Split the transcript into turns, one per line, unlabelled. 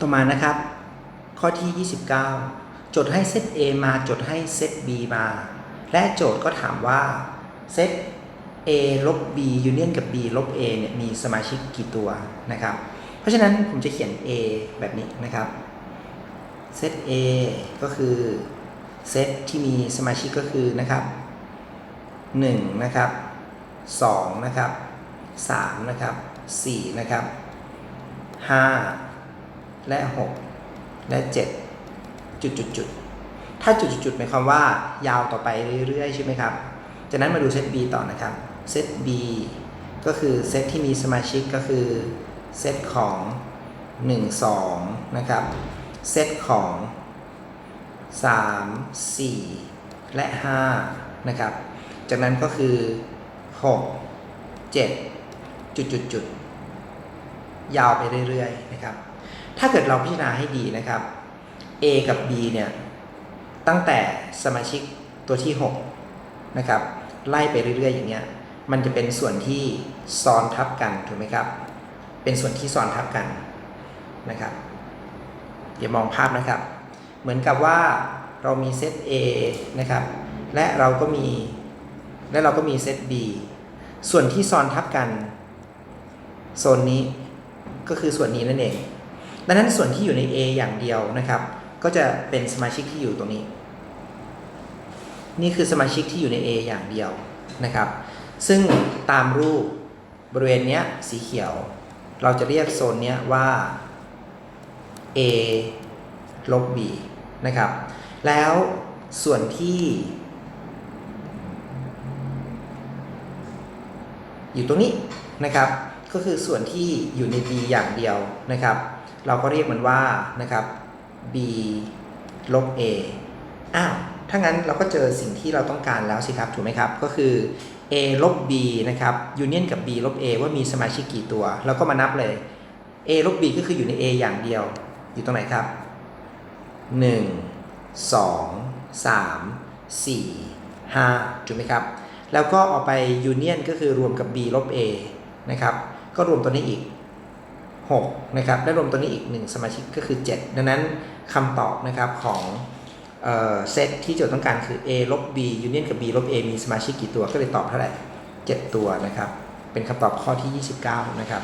ต่อมานะครับ ข้อที่ 29 โจทย์ให้เซต A มาโจทย์ให้เซต B มา และโจทย์ก็ถามว่าเซต A ลบ B ยูเนียนกับ B ลบ A เนี่ยมีสมาชิกกี่ตัวนะครับ เพราะฉะนั้นผมจะเขียน A แบบนี้นะครับเซต A ก็คือเซตที่มีสมาชิกก็คือนะครับ 1 นะครับ 2 นะครับ 3 นะครับ 4 นะครับ 5 และ 6 และ 7 จุดจุดจุดถ้าจุดจุดจุดหมายความว่ายาวต่อไปเรื่อยๆ ใช่ไหมครับ จากนั้นมาดูเซต B ต่อนะครับ เซต B ก็คือเซตที่มีสมาชิกก็คือเซตของ 1 2 นะครับ เซตของ 3 4 และ 5 นะครับ จากนั้นก็คือ 6 7 จุดจุดจุดยาวไปเรื่อยๆ นะครับ ถ้าเกิดเราพิจารณาให้ดีนะครับ A กับ B เนี่ยตั้งแต่สมาชิกตัวที่ 6 นะครับ ไล่ไปเรื่อยๆ อย่างเงี้ยมันจะเป็นส่วนที่ซ้อนทับกันถูกไหมครับ เป็นส่วนที่ซ้อนทับกันนะครับอย่ามองภาพนะครับ เหมือนกับว่าเรามีเซต A นะครับ และเราก็มี และเราก็มีเซต B ส่วนที่ซ้อนทับกัน โซนนี้ก็คือส่วนนี้นั่นเอง ดังนั้นส่วนที่อยู่ใน A อย่างเดียวนะครับ ก็จะเป็นสมาชิกที่อยู่ตรงนี้ นี่คือสมาชิกที่อยู่ใน A อย่างเดียวนะครับ ซึ่งตามรูปบริเวณเนี้ยสีเขียว เราจะเรียกโซนเนี้ยว่า A ลบ B นะครับ แล้วส่วนที่อยู่ตรงนี้นะครับ ก็คือส่วนที่อยู่ใน B อย่างเดียวนะครับ เราก็เรียกมันว่านะครับ B ลบ A อ้าวถ้างั้นเราก็เจอสิ่งที่เราต้องการแล้วสิครับถูกไหมครับ ก็คือ A ลบ B นะครับยูเนียนกับ B ลบ A ว่ามีสมาชิกกี่ตัว เราก็มานับเลย A ลบ B ก็คืออยู่ใน A อย่างเดียว อยู่ตรงไหนครับ 1 2 3 4 5ถูกไหมครับ แล้วก็เอาไปยูเนียนก็คือรวมกับ b ลบ a นะครับ ก็รวมตัวนี้อีก 6นะครับและรวมตัวนี้อีก 1 สมาชิกก็คือ 7 ดังนั้นคำตอบนะครับของเซตที่โจทย์ต้องการคือ a ลบ b ยูเนียนกับ b ลบ a มีสมาชิกกี่ตัวก็เลยตอบเท่าไหร่ 7 ตัวนะครับ เป็นคำตอบข้อที่ 29 นะครับ